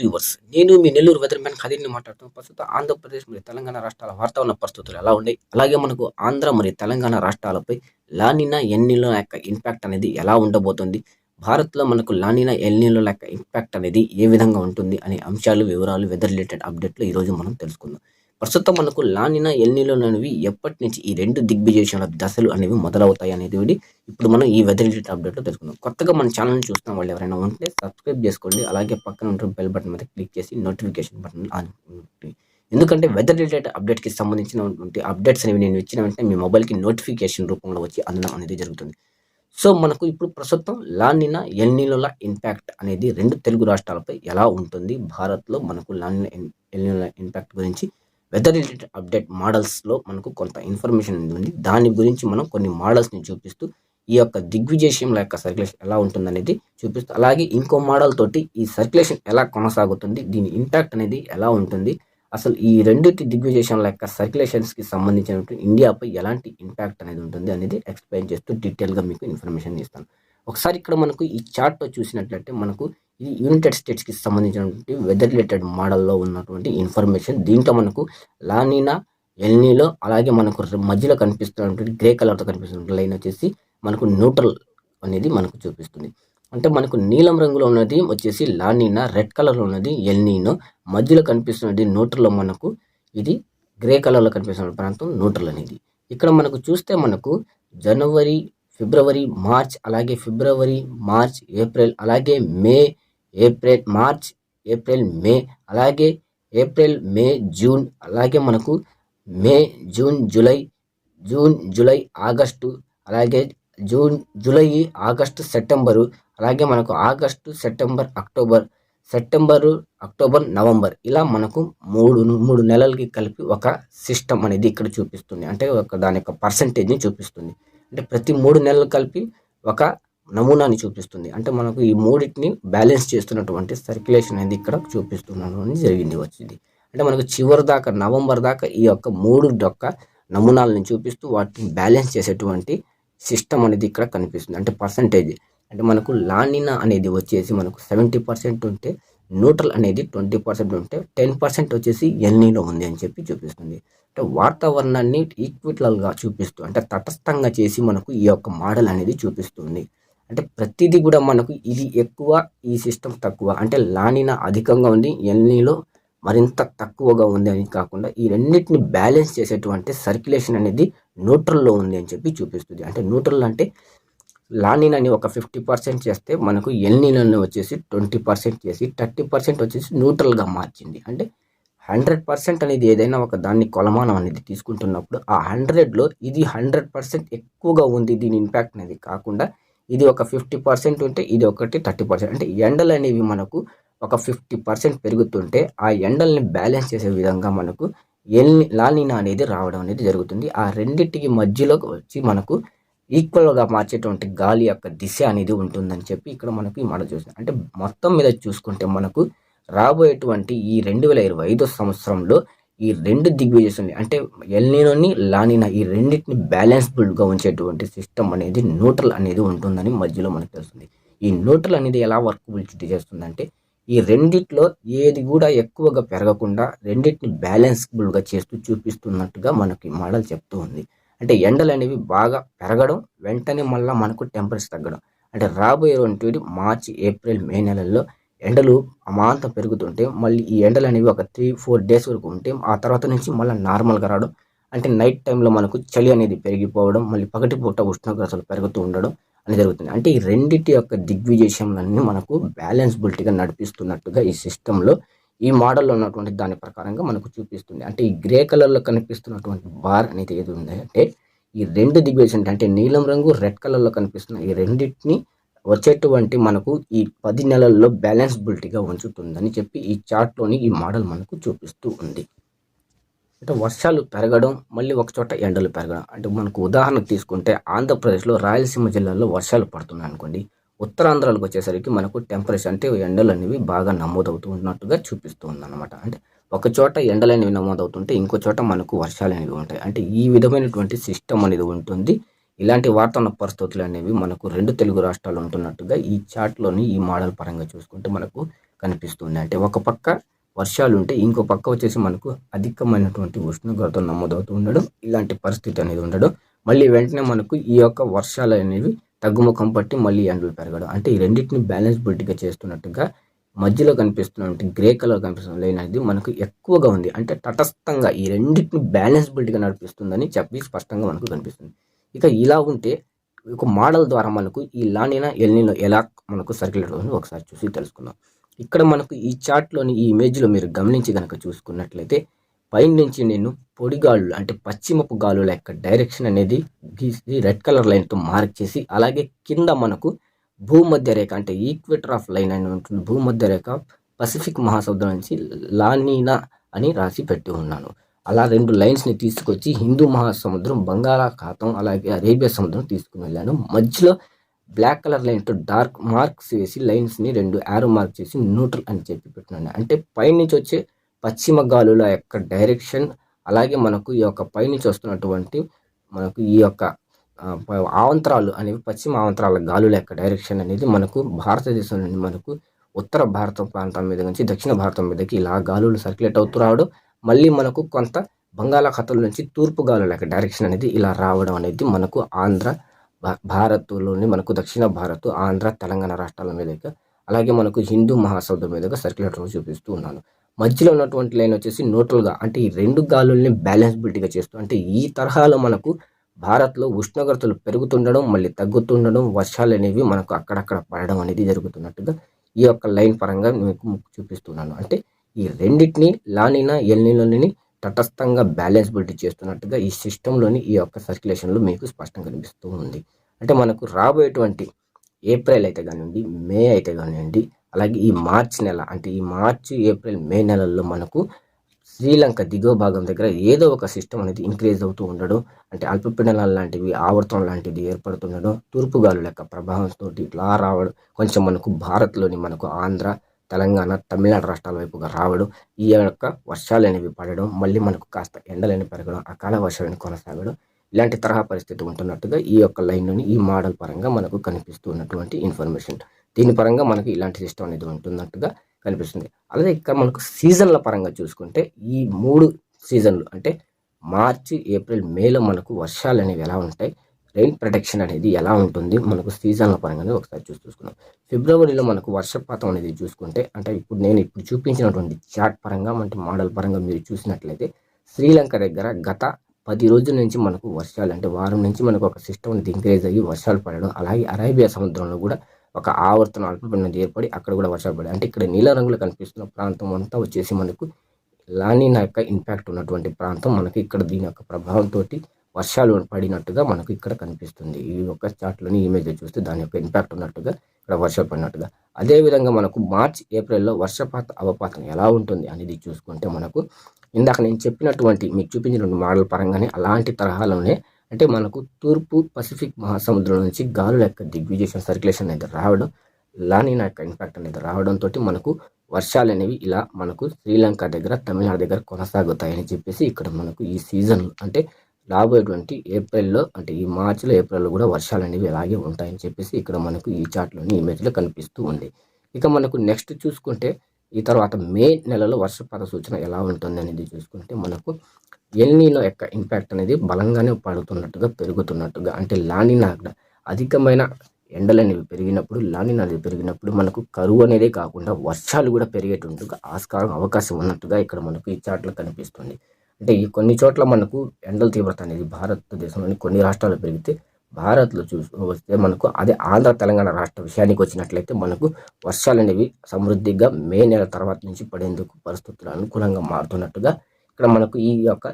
Viewers నేను మీ Nellore weather man ఖదీర్ని మాట్లాడుతూ ప్రస్తుతం ఆంధ్రప్రదేశ్ మరియు తెలంగాణ రాష్ట్రాల వాతావరణ పరిస్థితులు ఎలా ఉన్నాయి? అలాగే మనకు ఆంధ్ర మరియు తెలంగాణ రాష్ట్రాలపై లానినా ఎన్నిలో యొక్క ఇంపాక్ట్ అనేది ఎలా ఉండబోతుంది? భారత్లో మనకు లానినా ఎల్నీలో యొక్క ఇంపాక్ట్ అనేది ఏ విధంగా ఉంటుంది? అనే అంశాలు వివరాలు వెదర్ రిలేటెడ్ అప్డేట్లు ఈరోజు మనం తెలుసుకుందాం. ప్రస్తుతం మనకు లానినా ఎల్నీలో అనేవి ఎప్పటి నుంచి ఈ రెండు దిగ్విజేషాల దశలు అనేవి మొదలవుతాయి అనేది ఇప్పుడు మనం ఈ వెదర్ రిలేటెడ్ అప్డేట్లో తెలుసుకుందాం. కొత్తగా మన ఛానల్ని చూస్తున్న వాళ్ళు ఎవరైనా ఉంటే సబ్స్క్రైబ్ చేసుకోండి. అలాగే పక్కన ఉంటున్న బెల్ బటన్ మీద క్లిక్ చేసి నోటిఫికేషన్ బటన్ ఆన్ ఎందుకంటే వెదర్ రిలేటెడ్ అప్డేట్కి సంబంధించినటువంటి అప్డేట్స్ అనేవి నేను ఇచ్చిన వెంటనే మీ మొబైల్కి నోటిఫికేషన్ రూపంలో వచ్చి అందడం అనేది జరుగుతుంది. సో మనకు ఇప్పుడు ప్రస్తుతం లానినా ఎల్నీలోల ఇంపాక్ట్ అనేది రెండు తెలుగు రాష్ట్రాలపై ఎలా ఉంటుంది? భారత్లో మనకు లానినా ఎల్నీలోల ఇంపాక్ట్ గురించి వెదర్ రిలేటెడ్ అప్డేట్ మోడల్స్లో మనకు కొంత ఇన్ఫర్మేషన్ అనేది ఉంది. దాని గురించి మనం కొన్ని మోడల్స్ని చూపిస్తూ ఈ యొక్క దిగ్విజేషంల యొక్క సర్క్యులేషన్ ఎలా ఉంటుందనేది చూపిస్తూ అలాగే ఇంకో మోడల్ తోటి ఈ సర్క్యులేషన్ ఎలా కొనసాగుతుంది దీని ఇంపాక్ట్ అనేది ఎలా ఉంటుంది. అసలు ఈ రెండింటి దిగ్విజేషన్ల యొక్క సర్క్యులేషన్స్కి సంబంధించినటువంటి ఇండియాపై ఎలాంటి ఇంపాక్ట్ అనేది ఉంటుంది అనేది ఎక్స్ప్లెయిన్ చేస్తూ డీటెయిల్గా మీకు ఇన్ఫర్మేషన్ ఇస్తాను. ఒకసారి ఇక్కడ మనకు ఈ చార్ట్లో చూసినట్లయితే మనకు ఇది యునైటెడ్ స్టేట్స్కి సంబంధించినటువంటి వెదర్ రిలేటెడ్ మోడల్లో ఉన్నటువంటి ఇన్ఫర్మేషన్ దీంట్లో మనకు లానీనా ఎల్నీలో అలాగే మనకు మధ్యలో కనిపిస్తున్నటువంటి గ్రే కలర్తో కనిపిస్తున్న లైన్ వచ్చేసి మనకు న్యూట్రల్ అనేది మనకు చూపిస్తుంది. అంటే మనకు నీలం రంగులో ఉన్నది వచ్చేసి లానీనా రెడ్ కలర్లో ఉన్నది ఎల్నీనో మధ్యలో కనిపిస్తున్నది న్యూట్రల్లో మనకు ఇది గ్రే కలర్లో కనిపిస్తున్న ప్రాంతం న్యూట్రల్ అనేది. ఇక్కడ మనకు చూస్తే మనకు జనవరి ఫిబ్రవరి మార్చ్ అలాగే ఫిబ్రవరి మార్చ్ ఏప్రిల్ అలాగే May April March April May అలాగే ఏప్రిల్ మే జూన్ అలాగే మనకు May June July June July August అలాగే జూన్ జూలై ఆగస్టు సెప్టెంబరు అలాగే మనకు August September October September October November ఇలా మనకు మూడు మూడు నెలలకి కలిపి ఒక సిస్టమ్ అనేది ఇక్కడ చూపిస్తుంది. అంటే ఒక దాని యొక్క పర్సంటేజ్ని చూపిస్తుంది. అంటే ప్రతి మూడు నెలలు కలిపి ఒక నమూనాని చూపిస్తుంది. అంటే మనకు ఈ మూడింటిని బ్యాలెన్స్ చేస్తున్నటువంటి సర్క్యులేషన్ అనేది ఇక్కడ చూపిస్తున్నాను అని జరిగింది వచ్చింది. అంటే మనకు చివరి దాకా నవంబర్ దాకా ఈ యొక్క మూడు యొక్క నమూనాలను చూపిస్తూ వాటిని బ్యాలెన్స్ చేసేటువంటి సిస్టమ్ అనేది ఇక్కడ కనిపిస్తుంది. అంటే పర్సంటేజ్. అంటే మనకు లానినా అనేది వచ్చేసి మనకు సెవెంటీ పర్సెంట్ ఉంటే న్యూట్రల్ అనేది ట్వంటీ పర్సెంట్ ఉంటే టెన్ పర్సెంట్ వచ్చేసి ఎల్నీలో ఉంది అని చెప్పి చూపిస్తుంది. అంటే వాతావరణాన్ని ఈక్విటల్గా చూపిస్తూ అంటే తటస్థంగా చేసి మనకు ఈ యొక్క మోడల్ అనేది చూపిస్తుంది. అంటే ప్రతిదీ కూడా మనకు ఇది ఎక్కువ ఈ సిస్టమ్ తక్కువ అంటే లానినా అధికంగా ఉంది ఎల్నీలో మరింత తక్కువగా ఉంది అని కాకుండా ఈ రెండింటిని బ్యాలెన్స్ చేసేటువంటి సర్క్యులేషన్ అనేది న్యూట్రల్లో ఉంది అని చెప్పి చూపిస్తుంది. అంటే న్యూట్రల్ అంటే లానినాని ఒక ఫిఫ్టీ పర్సెంట్ చేస్తే మనకు ఎల్నీలని వచ్చేసి ట్వంటీ పర్సెంట్ చేసి థర్టీ పర్సెంట్ వచ్చేసి న్యూట్రల్గా మార్చింది. అంటే హండ్రెడ్ పర్సెంట్ అనేది ఏదైనా ఒక దాన్ని కొలమానం అనేది తీసుకుంటున్నప్పుడు ఆ హండ్రెడ్లో ఇది హండ్రెడ్ పర్సెంట్ ఎక్కువగా ఉంది దీని ఇంపాక్ట్ అనేది కాకుండా ఇది ఒక ఫిఫ్టీ పర్సెంట్ ఉంటే ఇది ఒకటి థర్టీ పర్సెంట్. అంటే ఎండలు అనేవి మనకు ఒక ఫిఫ్టీ పర్సెంట్ పెరుగుతుంటే ఆ ఎండల్ని బ్యాలెన్స్ చేసే విధంగా మనకు ఎల్ని లానినా అనేది రావడం అనేది జరుగుతుంది. ఆ రెండింటికి మధ్యలో వచ్చి మనకు ఈక్వల్గా మార్చేటువంటి గాలి యొక్క దిశ అనేది ఉంటుందని చెప్పి ఇక్కడ మనకు ఈ మాట చూస్తుంది. అంటే మొత్తం మీద చూసుకుంటే మనకు రాబోయేటువంటి ఈ రెండు వేల ఇరవై ఐదో సంవత్సరంలో ఈ రెండు దిగ్విజయసుల్ని అంటే ఎల్నీనోని లానినా ఈ రెండింటిని బ్యాలెన్స్బుల్గా ఉంచేటువంటి సిస్టమ్ అనేది న్యూట్రల్ అనేది ఉంటుందని మధ్యలో మనకు తెలుస్తుంది. ఈ న్యూట్రల్ అనేది ఎలా వర్కబిలిటీ చేస్తుందంటే ఈ రెండిట్లో ఏది కూడా ఎక్కువగా పెరగకుండా రెండింటిని బ్యాలెన్స్బుల్గా చేస్తూ చూపిస్తున్నట్టుగా మనకి మోడల్ చెప్తూ ఉంది. అంటే ఎండలు అనేవి బాగా పెరగడం వెంటనే మళ్ళీ మనకు టెంపరేచర్ తగ్గడం. అంటే రాబోయేటువంటి మార్చి ఏప్రిల్ మే నెలల్లో ఎండలు అమాంతం పెరుగుతుంటే మళ్ళీ ఈ ఎండలు అనేవి ఒక త్రీ ఫోర్ డేస్ వరకు ఉంటే ఆ తర్వాత నుంచి మళ్ళీ నార్మల్గా రావడం. అంటే నైట్ టైంలో మనకు చలి అనేది పెరిగిపోవడం మళ్ళీ పగటి పూట ఉష్ణోగ్రతలు పెరుగుతూ ఉండడం అనేది జరుగుతుంది. అంటే ఈ రెండింటి యొక్క దిగ్విజేషంలన్నీ మనకు బ్యాలెన్స్బిలిటీగా నడిపిస్తున్నట్టుగా ఈ సిస్టంలో ఈ మోడల్లో ఉన్నటువంటి దాని ప్రకారంగా మనకు చూపిస్తుంది. అంటే ఈ గ్రే కలర్లో కనిపిస్తున్నటువంటి బార్ అనేది ఏది ఉంది అంటే ఈ రెండు దిగ్విజేషన్ అంటే నీలం రంగు రెడ్ కలర్లో కనిపిస్తున్న ఈ రెండింటిని వచ్చేటువంటి మనకు ఈ పది నెలల్లో బ్యాలెన్స్బిలిటీగా ఉంచుతుందని చెప్పి ఈ చార్ట్లోని ఈ మోడల్ మనకు చూపిస్తూ ఉంది. అంటే వర్షాలు పెరగడం మళ్ళీ ఒక చోట ఎండలు పెరగడం. అంటే మనకు ఉదాహరణకు తీసుకుంటే ఆంధ్రప్రదేశ్లో రాయలసీమ జిల్లాలో వర్షాలు పడుతున్నాయి అనుకోండి. ఉత్తరాంధ్రాలకు వచ్చేసరికి మనకు టెంపరేచర్ అంటే ఎండలు అనేవి బాగా నమోదవుతూ ఉన్నట్టుగా చూపిస్తూ ఉందన్నమాట. అంటే ఒక చోట ఎండలు అనేవి నమోదవుతుంటే ఇంకో చోట మనకు వర్షాలు అనేవి ఉంటాయి. అంటే ఈ విధమైనటువంటి సిస్టమ్ అనేది ఉంటుంది. ఇలాంటి వాతావరణ పరిస్థితులు అనేవి మనకు రెండు తెలుగు రాష్ట్రాలు ఉంటున్నట్టుగా ఈ చార్ట్లోని ఈ మోడల్ పరంగా చూసుకుంటే మనకు కనిపిస్తుంది అంటే ఒక పక్క వర్షాలు ఉంటే ఇంకో పక్క వచ్చేసి మనకు అధికమైనటువంటి ఉష్ణోగ్రతలు నమోదవుతూ ఉండడం ఇలాంటి పరిస్థితి అనేది ఉండడం. మళ్ళీ వెంటనే మనకు ఈ యొక్క వర్షాలు అనేవి తగ్గుముఖం పట్టి మళ్ళీ ఎండలు పెరగడం. అంటే ఈ రెండింటిని బ్యాలెన్స్ బుల్ట్గా చేస్తున్నట్టుగా మధ్యలో కనిపిస్తున్నటువంటి గ్రే కలర్ కనిపిస్తున్న లైన్ అనేది మనకు ఎక్కువగా ఉంది. అంటే తటస్థంగా ఈ రెండింటిని బ్యాలెన్స్ బుల్ట్గా నడిపిస్తుందని చెప్పి స్పష్టంగా మనకు కనిపిస్తుంది. ఇక ఇలా ఉంటే ఒక మోడల్ ద్వారా మనకు ఈ లానినా ఎల్నిలో ఎలా మనకు సర్క్యులేట్ అవుతుందో ఒకసారి చూసి తెలుసుకుందాం. ఇక్కడ మనకు ఈ చార్ట్లోని ఈ ఇమేజ్లో మీరు గమనించి కనుక చూసుకున్నట్లయితే పైనుంచి నేను పొడి గాలులు అంటే పశ్చిమపు గాలుల యొక్క డైరెక్షన్ అనేది గీసి రెడ్ కలర్ లైన్తో మార్క్ చేసి అలాగే కింద మనకు భూమధ్య రేఖ అంటే ఈక్వేటర్ ఆఫ్ లైన్ అని ఉంటుంది. భూమధ్య రేఖ పసిఫిక్ మహాసముద్రం నుంచి లానీనా అని రాసి పెట్టి ఉన్నాను. అలా రెండు లైన్స్ని తీసుకొచ్చి హిందూ మహాసముద్రం బంగాళాఖాతం అలాగే అరేబియా సముద్రం తీసుకుని వెళ్ళాను. మధ్యలో బ్లాక్ కలర్ లైన్తో డార్క్ మార్క్స్ వేసి లైన్స్ని రెండు యారో మార్క్ చేసి న్యూట్రల్ అని చెప్పి పెట్టినాను అంటే పైనుంచి వచ్చే పశ్చిమ గాలుల యొక్క డైరెక్షన్ అలాగే మనకు ఈ యొక్క పైనుంచి వస్తున్నటువంటి మనకు ఈ యొక్క ఆవంతరాలు అనేవి పశ్చిమ ఆవంతరాల గాలుల యొక్క డైరెక్షన్ అనేది మనకు భారతదేశం నుండి మనకు ఉత్తర భారత ప్రాంతం మీద నుంచి దక్షిణ భారతం మీదకి ఇలా గాలులు సర్క్యులేట్ అవుతూ రావడం మళ్ళీ మనకు కొంత బంగాళాఖాతం నుంచి తూర్పు గాలుల యొక్క డైరెక్షన్ అనేది ఇలా రావడం అనేది మనకు ఆంధ్ర భారత్లోని మనకు దక్షిణ భారత్ ఆంధ్ర తెలంగాణ రాష్ట్రాల మీదగా అలాగే మనకు హిందూ మహాసముద్రం మీదుగా సర్క్యులేటర్ చూపిస్తూ ఉన్నాను. మధ్యలో ఉన్నటువంటి లైన్ వచ్చేసి న్యూట్రల్గా అంటే ఈ రెండు గాలుల్ని బ్యాలెన్స్బిలిటీగా చేస్తూ అంటే ఈ తరహాలో మనకు భారత్లో ఉష్ణోగ్రతలు పెరుగుతుండడం మళ్ళీ తగ్గుతుండడం వర్షాలు అనేవి మనకు అక్కడక్కడ పడడం అనేది జరుగుతున్నట్టుగా ఈ యొక్క లైన్ పరంగా మీకు చూపిస్తున్నాను. అంటే ఈ రెండింటిని లానినా ఎల్నిలోని తటస్థంగా బ్యాలెన్స్బిలిటీ చేస్తున్నట్టుగా ఈ సిస్టంలోని ఈ యొక్క సర్క్యులేషన్లో మీకు స్పష్టంగా కనిపిస్తూ ఉంది. అంటే మనకు రాబోయేటువంటి ఏప్రిల్ అయితే కానివ్వండి మే అయితే కానివ్వండి అలాగే ఈ మార్చ్ నెల అంటే ఈ మార్చి ఏప్రిల్ మే నెలల్లో మనకు శ్రీలంక దిగువ భాగం దగ్గర ఏదో ఒక సిస్టమ్ అనేది ఇంక్రీజ్ అవుతూ ఉండడం అంటే అల్పపీడనాలు లాంటివి ఆవర్తం లాంటిది ఏర్పడుతుండడం తూర్పుగాలు లెక్క ప్రభావంతో ఇట్లా రావడం కొంచెం మనకు భారత్లోని మనకు ఆంధ్ర తెలంగాణ తమిళనాడు రాష్ట్రాల వైపుగా రావడం ఈ యొక్క వర్షాలు అనేవి పడడం మళ్ళీ మనకు కాస్త ఎండలని పెరగడం అకాల వర్షాలని కొనసాగడం ఇలాంటి తరహా పరిస్థితి ఉంటున్నట్టుగా ఈ యొక్క లైన్లోని ఈ మోడల్ పరంగా మనకు కనిపిస్తున్నటువంటి ఇన్ఫర్మేషన్. దీని పరంగా మనకు ఇలాంటి సిస్టమ్ అనేది ఉంటున్నట్టుగా కనిపిస్తుంది. అలాగే ఇక్కడ మనకు సీజన్ల పరంగా చూసుకుంటే ఈ మూడు సీజన్లు అంటే మార్చి ఏప్రిల్ మేలో మనకు వర్షాలు అనేవి ఎలా ఉంటాయి? రెయిన్ ప్రొటెక్షన్ అనేది ఎలా ఉంటుంది? మనకు సీజన్ల పరంగానే ఒకసారి చూసి చూసుకున్నాం ఫిబ్రవరిలో మనకు వర్షపాతం అనేది చూసుకుంటే అంటే ఇప్పుడు నేను ఇప్పుడు చూపించినటువంటి చార్ట్ పరంగా అంటే మోడల్ పరంగా మీరు చూసినట్లయితే శ్రీలంక దగ్గర గత పది రోజుల నుంచి మనకు వర్షాలు అంటే వారం నుంచి మనకు ఒక సిస్టమ్ అనేది ఇంక్రీజ్ అయ్యి వర్షాలు పడడం అలాగే అరేబియా సముద్రంలో కూడా ఒక ఆవర్తన అల్పపీడనం ఏర్పడి అక్కడ కూడా వర్షాలు పడాయి అంటే ఇక్కడ నీల రంగులో కనిపిస్తున్న ప్రాంతం అంతా వచ్చేసి మనకు లానినా యొక్క ఇంపాక్ట్ ఉన్నటువంటి ప్రాంతం మనకి ఇక్కడ దీని యొక్క ప్రభావంతో వర్షాలు పడినట్టుగా మనకు ఇక్కడ కనిపిస్తుంది. ఈ యొక్క చార్ట్లోని ఇమేజ్ చూస్తే దాని యొక్క ఇంపాక్ట్ ఉన్నట్టుగా ఇక్కడ వర్షాలు పడినట్టుగా. అదేవిధంగా మనకు మార్చ్ ఏప్రిల్లో వర్షపాత అవపాతం ఎలా ఉంటుంది అనేది చూసుకుంటే మనకు ఇందాక నేను చెప్పినటువంటి మీకు చూపించిన మోడల్ పరంగానే అలాంటి తరహాలోనే అంటే మనకు తూర్పు పసిఫిక్ మహాసముద్రం నుంచి గాలుల యొక్క దిగ్విజేషన్ సర్క్యులేషన్ అనేది రావడం లానినా యొక్క ఇంపాక్ట్ అనేది రావడంతో మనకు వర్షాలు అనేవి ఇలా మనకు శ్రీలంక దగ్గర తమిళనాడు దగ్గర కొనసాగుతాయని చెప్పేసి ఇక్కడ మనకు ఈ సీజన్ అంటే రాబోయేటువంటి ఏప్రిల్లో అంటే ఈ మార్చిలో ఏప్రిల్లో కూడా వర్షాలు అనేవి అలాగే ఉంటాయని చెప్పేసి ఇక్కడ మనకు ఈ చార్ట్లోని ఇమేజ్లో కనిపిస్తూ ఉంది. ఇక మనకు నెక్స్ట్ చూసుకుంటే ఈ తర్వాత మే నెలలో వర్షపాత సూచన ఎలా ఉంటుంది అనేది చూసుకుంటే మనకు ఎల్నీలో యొక్క ఇంపాక్ట్ అనేది బలంగానే పడుతున్నట్టుగా పెరుగుతున్నట్టుగా అంటే లానినా అధికమైన ఎండలు అనేవి పెరిగినప్పుడు లానినా అనేది పెరిగినప్పుడు మనకు కరువు అనేదే కాకుండా వర్షాలు కూడా పెరిగేటట్టుగా ఆస్కారం అవకాశం ఉన్నట్టుగా ఇక్కడ మనకు ఈ చాట్లో కనిపిస్తుంది. అంటే ఈ కొన్ని చోట్ల మనకు ఎండల తీవ్రత అనేది భారతదేశంలోని కొన్ని రాష్ట్రాలు పెరిగితే భారత్లో చూసి వస్తే మనకు అదే ఆంధ్ర తెలంగాణ రాష్ట్ర విషయానికి వచ్చినట్లయితే మనకు వర్షాలు అనేవి సమృద్ధిగా మే నెల తర్వాత నుంచి పడేందుకు పరిస్థితులు అనుకూలంగా మారుతున్నట్టుగా ఇక్కడ మనకు ఈ యొక్క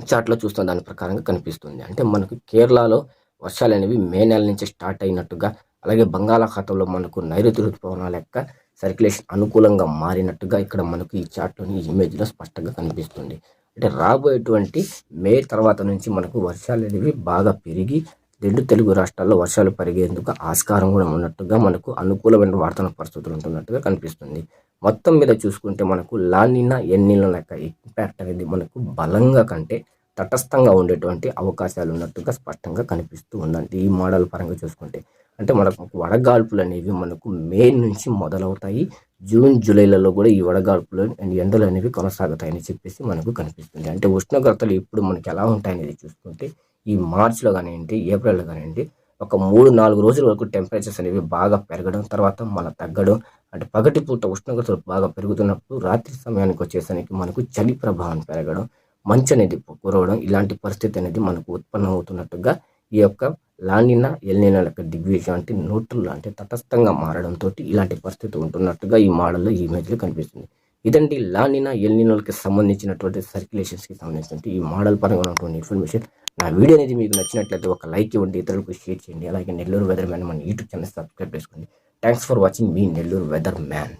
చాట్లో చూస్తున్న దాని ప్రకారంగా కనిపిస్తుంది. అంటే మనకు కేరళలో వర్షాలు అనేవి మే నెల నుంచి స్టార్ట్ అయినట్టుగా అలాగే బంగాళాఖాతంలో మనకు నైరుతి ఋతుపవనాల యొక్క సర్క్యులేషన్ అనుకూలంగా మారినట్టుగా ఇక్కడ మనకు ఈ చాట్లోని ఇమేజ్లో స్పష్టంగా కనిపిస్తుంది. అంటే రాబోయేటువంటి మే తర్వాత నుంచి మనకు వర్షాలు అనేవి బాగా పెరిగి రెండు తెలుగు రాష్ట్రాల్లో వర్షాలు పెరిగేందుకు ఆస్కారం కూడా ఉన్నట్టుగా మనకు అనుకూలమైన వార్తల పరిస్థితులు ఉంటున్నట్టుగా కనిపిస్తుంది. మొత్తం మీద చూసుకుంటే మనకు లానినా ఎన్నిల యొక్క ఇంపాక్ట్ అనేది మనకు బలంగా కంటే తటస్థంగా ఉండేటువంటి అవకాశాలు ఉన్నట్టుగా స్పష్టంగా కనిపిస్తూ ఉందండి. ఈ మోడల్ పరంగా చూసుకుంటే అంటే మనకు వడగాల్పులు అనేవి మనకు మే నుంచి మొదలవుతాయి. జూన్ జూలైలలో కూడా ఈ వడగాల్పులు అండ్ ఎండలు అనేవి కొనసాగుతాయని చెప్పేసి మనకు కనిపిస్తుంది. అంటే ఉష్ణోగ్రతలు ఇప్పుడు మనకి ఎలా ఉంటాయనేది చూసుకుంటే ఈ మార్చ్లో కానివ్వండి ఏప్రిల్లో కానివ్వండి ఒక మూడు నాలుగు రోజుల వరకు టెంపరేచర్స్ అనేవి బాగా పెరగడం తర్వాత మళ్ళీ తగ్గడం అంటే పగటి పూట ఉష్ణోగ్రతలు బాగా పెరుగుతున్నప్పుడు రాత్రి సమయానికి వచ్చేసరికి మనకు చలి ప్రభావం పెరగడం మంచు అనేది కురవడం ఇలాంటి పరిస్థితి అనేది మనకు ఉత్పన్నం అవుతున్నట్టుగా ఈ యొక్క లానినా ఎల్నినా యొక్క దిగ్విజయం అంటే న్యూట్రల్ అంటే తటస్థంగా మారడంతో ఇలాంటి పరిస్థితి ఉంటున్నట్టుగా ఈ మోడల్లో ఈ ఇమేజ్లో కనిపిస్తుంది. ఇదండి లానినా ఎల్నినోలకి సంబంధించినటువంటి సర్క్యులేషన్స్కి సంబంధించినటువంటి ఈ మోడల్ పరంగా ఉన్నటువంటి ఇన్ఫర్మేషన్ నా వీడియో అనేది మీకు నచ్చినట్లయితే ఒక లైక్ ఇవ్వండి ఇతరులకు షేర్ చేయండి. అలాగే నెల్లూరు వెదర్ మ్యాన్ మన యూట్యూబ్ ఛానల్ సబ్స్క్రైబ్ చేసుకోండి. థ్యాంక్స్ ఫర్ వాచింగ్ మీ నెల్లూరు వెదర్ మ్యాన్